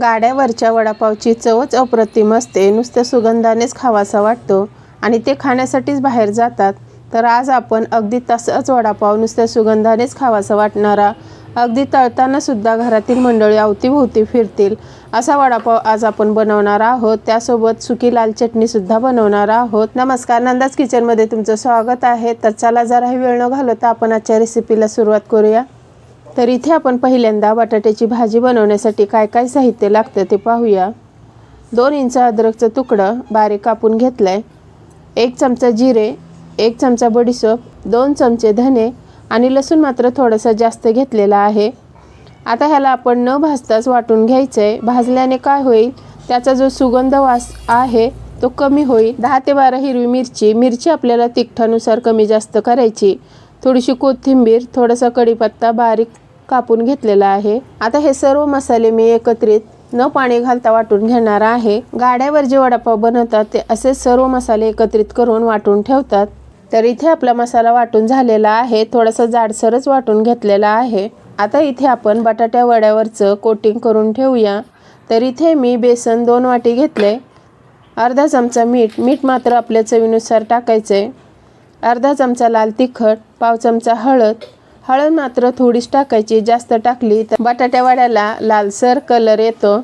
गाड्यावरच्या वडापावची चवच अप्रतिम असते. नुसत्या सुगंधानेच खावासा वाटतो आणि ते खाण्यासाठीच बाहेर जातात. तर आज आपण अगदी तसाच वडापाव नुसत्या सुगंधानेच खावासा वाटणारा अगदी तळताना सुद्धा घरातील मंडळी अवतीभोवती फिरतील असा वडापाव आज आपण बनवणार आहोत. त्यासोबत सुकी लाल चटणीसुद्धा बनवणार आहोत. नमस्कार नंदाच किचनमध्ये तुमचं स्वागत आहे. तर चला जराही वेळ न घालवता आपण आजच्या रेसिपीला सुरुवात करूया. तर इथे आपण पहिल्यांदा बटाट्याची भाजी बनवण्यासाठी काय काय साहित्य लागतं ते पाहूया. दोन इंच अद्रकचं तुकडं बारीक कापून घेतलं आहे एक चमचा जिरे एक चमचा बडीसोप दोन चमचे धने आणि लसूण मात्र थोडंसं जास्त घेतलेला आहे. आता ह्याला आपण न भाजताच वाटून घ्यायचं आहे भाजल्याने काय होईल? त्याचा जो सुगंध वास आहे तो कमी होईल. दहा ते बारा हिरवी मिरची मिरची आपल्याला तिखटानुसार कमी जास्त करायची. थोडीशी कोथिंबीर थोडासा कढीपत्ता बारीक कापून घेतलेला आहे. आता हे सर्व मसाले मी एकत्रित न पाणी घालता वाटून घेणार आहे. गाड्यावर जे वडापाव बनवतात ते असे सर्व मसाले एकत्रित करून वाटून ठेवतात. तर इथे आपला मसाला वाटून झालेला आहे. थोडासा जाडसरच वाटून घेतलेला आहे. आता इथे आपण बटाट्या वड्यावरचं कोटिंग करून ठेवूया. तर इथे मी बेसन दोन वाटी घेतले. अर्धा चमचा मीठ मीठ मात्र आपल्या चवीनुसार टाकायचं आहे अर्धा चमचा लाल तिखट पाव चमचा हळद हळद मात्र थोडीच टाकायची जास्त टाकली तर बटाट्या वड्याला लालसर कलर येतो.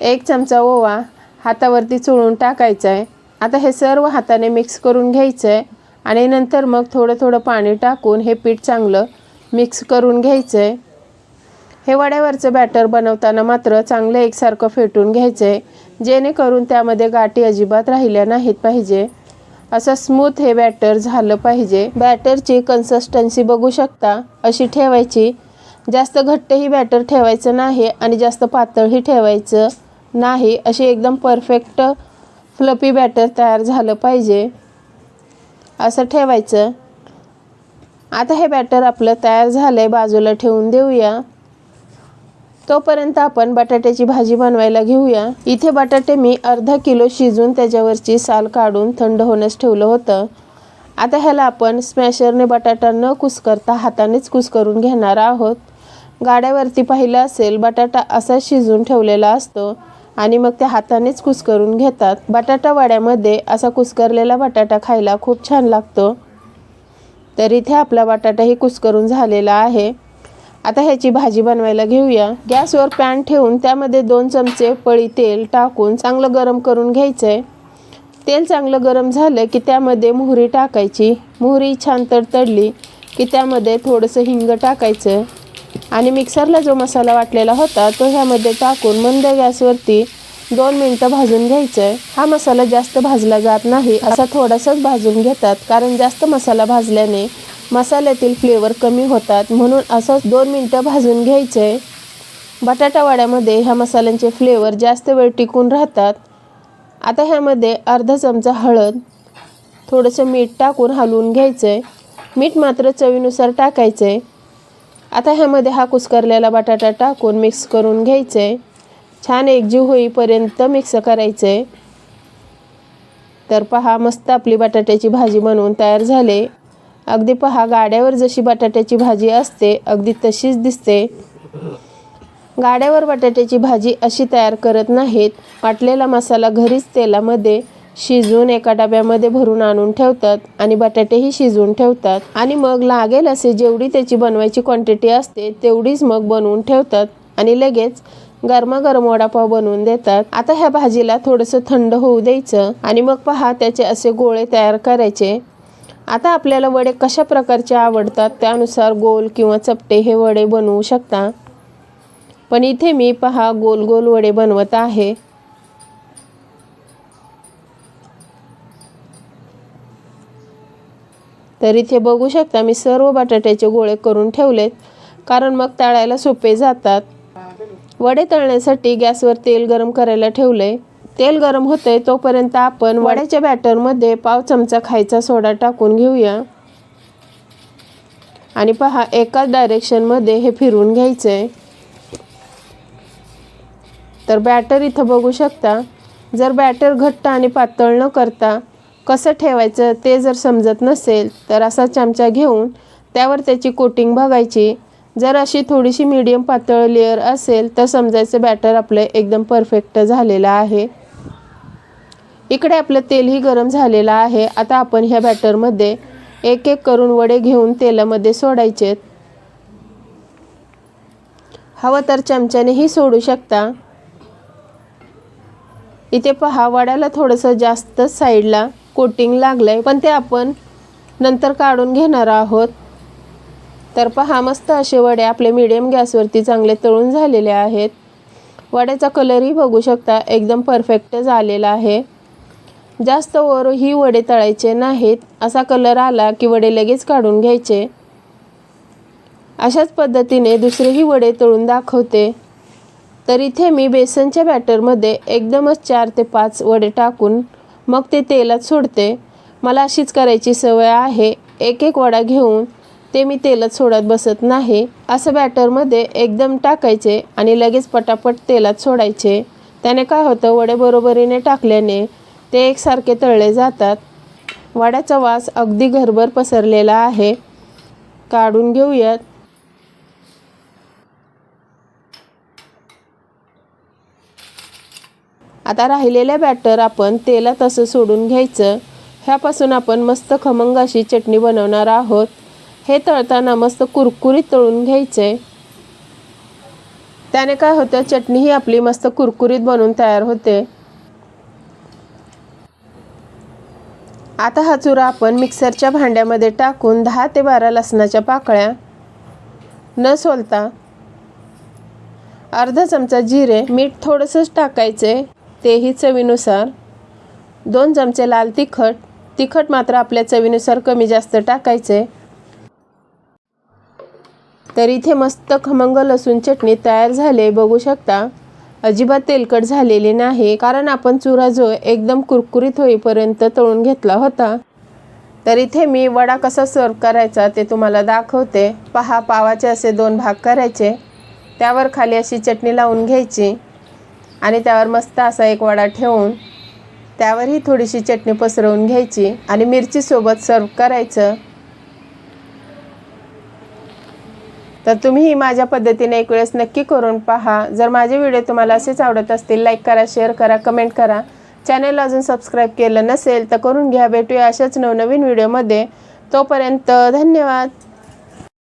एक चमचा ओवा हातावरती चोळून टाकायचा आहे आता हे सर्व हाताने मिक्स करून घ्यायचं आहे आणि नंतर मग थोडं थोडं पाणी टाकून हे पीठ चांगलं मिक्स करून घ्यायचं आहे हे वड्यावरचं बॅटर बनवताना मात्र चांगलं एकसारखं फेटून घ्यायचं आहे जेणेकरून त्यामध्ये गाठी अजिबात राहिल्या नाहीत पाहिजे. असं स्मूथ हे बॅटर झालं पाहिजे. बॅटरची कन्सिस्टन्सी बघू शकता. अशी ठेवायची. जास्त घट्टही बॅटर ठेवायचं नाही आणि जास्त पातळही ठेवायचं नाही. अशी एकदम परफेक्ट फ्लपी बॅटर तयार झालं पाहिजे. असं ठेवायचं. आता हे बॅटर आपलं तयार झालं आहे बाजूला ठेवून देऊया. तोपर्यंत आपण बटाट्याची भाजी बनवायला घेऊया. इथे बटाटे मी अर्धा किलो शिजून त्याच्यावरची साल काढून थंड होण्यास ठेवलं होतं. आता ह्याला आपण स्मॅशरने बटाटा न कुस्करता हातानेच कुस्करून घेणार आहोत. गाड्यावरती पाहिलं असेल बटाटा असा शिजून ठेवलेला असतो आणि मग त्या हातानेच कुस्करून घेतात. बटाटा वड्यामध्ये असा कुस्करलेला बटाटा खायला खूप छान लागतो. तर इथे आपला बटाटाही कुस्करून झालेला आहे. आता ह्याची भाजी बनवायला घेऊया. गॅसवर पॅन ठेवून त्यामध्ये दोन चमचे पळी तेल टाकून चांगलं गरम करून घ्यायचं आहे तेल चांगलं गरम झालं की त्यामध्ये मोहरी टाकायची. मोहरी छान तडतडली की त्यामध्ये थोडंसं हिंग टाकायचं. आणि मिक्सरला जो मसाला वाटलेला होता तो ह्यामध्ये टाकून मंद गॅसवरती दोन मिनटं भाजून घ्यायचं आहे हा मसाला जास्त भाजला जात नाही असा थोडासाच भाजून घेतात. कारण जास्त मसाला भाजल्याने मसाल्यातील फ्लेवर कमी होतात. म्हणून असंच दोन मिनटं भाजून घ्यायचं. आहे बटाटावाड्यामध्ये ह्या मसाल्यांचे फ्लेवर जास्त वेळ टिकून राहतात. आता ह्यामध्ये अर्धा चमचा हळद थोडंसं मीठ टाकून हलवून घ्यायचं. आहे मीठ मात्र चवीनुसार टाकायचं. आहे आता ह्यामध्ये हा कुस्करलेला बटाटा टाकून मिक्स करून घ्यायचं. आहे छान एकजीव होईपर्यंत मिक्स करायचं. आहे तर पहा मस्त आपली बटाट्याची भाजी बनवून तयार झाले. अगदी पहा गाड्यावर जशी बटाट्याची भाजी असते अगदी तशीच दिसते. गाड्यावर बटाट्याची भाजी अशी तयार करत नाहीत. वाटलेला मसाला घरीच तेलामध्ये शिजवून एका डब्यामध्ये भरून आणून ठेवतात आणि बटाटेही शिजवून ठेवतात. आणि मग लागेल असे जेवढी त्याची बनवायची क्वांटिटी असते तेवढीच मग बनवून ठेवतात आणि लगेच गरमागरम वडापाव बनवून देतात. आता ह्या भाजीला थोडंसं थंड होऊ द्यायचं आणि मग पहा त्याचे असे गोळे तयार करायचे. आता आपल्याला वडे कशा प्रकारचे आवडतात त्यानुसार गोल किंवा चपटे हे वडे बनवू शकता. पण इथे मी पहा गोल गोल वडे बनवत आहे. तर इथे बघू शकता मी सर्व बटाट्याचे गोळे करून ठेवलेत कारण मग तळायला सोपे जातात. वडे तळण्यासाठी गॅसवर तेल गरम करायला ठेवले तेल गरम होतंय तोपर्यंत आपण वड्याच्या बॅटरमध्ये पाव चमचा खायचा सोडा टाकून घेऊया. आणि पहा एकाच डायरेक्शनमध्ये हे फिरवून घ्यायचं आहे तर बॅटर इथं बघू शकता जर बॅटर घट्ट आणि पातळ न करता कसं ठेवायचं ते जर समजत नसेल तर असा चमचा घेऊन त्यावर त्याची कोटिंग बघायची. जर अशी थोडीशी मीडियम पातळ लेअर असेल तर समजायचं बॅटर आपलं एकदम परफेक्ट झालेलं आहे. इकडे आपलं तेलही गरम झालेलं आहे. आता आपण ह्या बॅटरमध्ये एक एक करून वडे घेऊन तेलामध्ये सोडायचेत हवं तर चमच्यानेही सोडू शकता. इथे पहा वड्याला थोडंसं जास्त साईडला कोटिंग लागलंय पण ते आपण नंतर काढून घेणार आहोत. तर पहा मस्त असे वडे आपले मिडियम गॅसवरती चांगले तळून झालेले आहेत. वड्याचा कलरही बघू शकता एकदम परफेक्ट झालेला आहे. जास्त वर ही वडे तळायचे नाहीत असा कलर आला की वडे लगेच काढून घ्यायचे. अशाच पद्धतीने दुसरेही वडे तळून दाखवते. तर इथे मी बेसनच्या बॅटरमध्ये एकदमच चार ते पाच वडे टाकून मग ते तेलात सोडते. मला अशीच करायची सवय आहे. एक एक वडा घेऊन ते मी तेलात सोडत बसत नाही. असं बॅटरमध्ये एकदम टाकायचे आणि लगेच पटापट तेलात सोडायचे. त्याने काय होतं वडे बरोबरीने टाकल्याने ते एकसारखे तळले जातात. वाड्याचा वास अगदी घरभर पसरलेला आहे. काढून घेऊयात. आता राहिलेल्या बॅटर आपण तेलात असं सोडून घ्यायचं. ह्यापासून आपण मस्त खमंग अशी चटणी बनवणार आहोत. हे तळताना मस्त कुरकुरीत तळून घ्यायचे त्याने काय होतं चटणी ही आपली मस्त कुरकुरीत बनवून तयार होते. आता हा चुरा आपण मिक्सरच्या भांड्यामध्ये टाकून दहा ते बारा लसणाच्या पाकळ्या न सोलता अर्धा चमचा जिरे मीठ थोडंसंच टाकायचे तेही चवीनुसार. दोन चमचे लाल तिखट तिखट मात्र आपल्या चवीनुसार कमी जास्त टाकायचे. तर इथे मस्त खमंग लसूण चटणी तयार झाले बघू शकता. अजिबात तेलकट झालेली नाही कारण आपण चुरा जो एकदम कुरकुरीत होईपर्यंत तळून घेतला होता. तर इथे मी वडा कसा सर्व करायचा ते तुम्हाला दाखवते. पहा पावाचे असे दोन भाग करायचे. त्यावर खाली अशी चटणी लावून घ्यायची आणि त्यावर मस्त असा एक वडा ठेवून त्यावरही थोडीशी चटणी पसरवून घ्यायची आणि मिरचीसोबत सर्व करायचं. तर तुम्हीही माझ्या पद्धतीने एक वेळेस नक्की करून पहा. जर माझे व्हिडिओ तुम्हाला असेच आवडत असतील लाईक करा शेअर करा कमेंट करा. चॅनल अजून सबस्क्राईब केलं नसेल तर करून घ्या. भेटूया अशाच नवनवीन व्हिडिओमध्ये तोपर्यंत धन्यवाद.